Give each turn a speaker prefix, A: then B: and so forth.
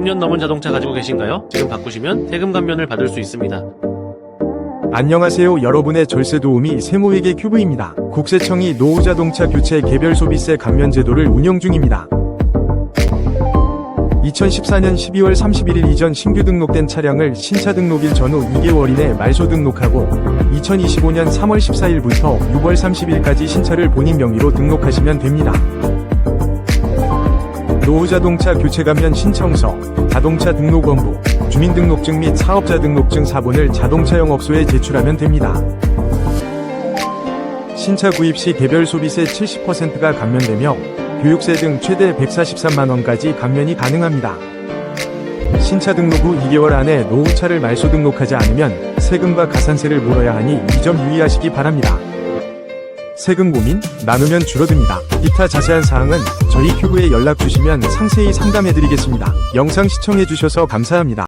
A: 10년 넘은 자동차 가지고 계신가요? 지금 바꾸시면 세금 감면을 받을 수 있습니다.
B: 안녕하세요 여러분의 절세 도우미 세모에게 큐브입니다. 국세청이 노후자동차 교체 개별 소비세 감면 제도를 운영 중입니다. 2014년 12월 31일 이전 신규 등록된 차량을 신차 등록일 전후 2개월 이내 말소 등록하고 2025년 3월 14일부터 6월 30일까지 신차를 본인 명의로 등록하시면 됩니다. 노후자동차 교체 감면 신청서, 자동차 등록원부, 주민등록증 및 사업자 등록증 사본을 자동차 영업소에 제출하면 됩니다. 신차 구입 시 개별 소비세 70%가 감면되며 교육세 등 최대 143만원까지 감면이 가능합니다. 신차 등록 후 2개월 안에 노후차를 말소 등록하지 않으면 세금과 가산세를 물어야 하니 이 점 유의하시기 바랍니다. 세금 고민 나누면 줄어듭니다. 기타 자세한 사항은 저희 큐브에 연락 주시면 상세히 상담해 드리겠습니다. 영상 시청해 주셔서 감사합니다.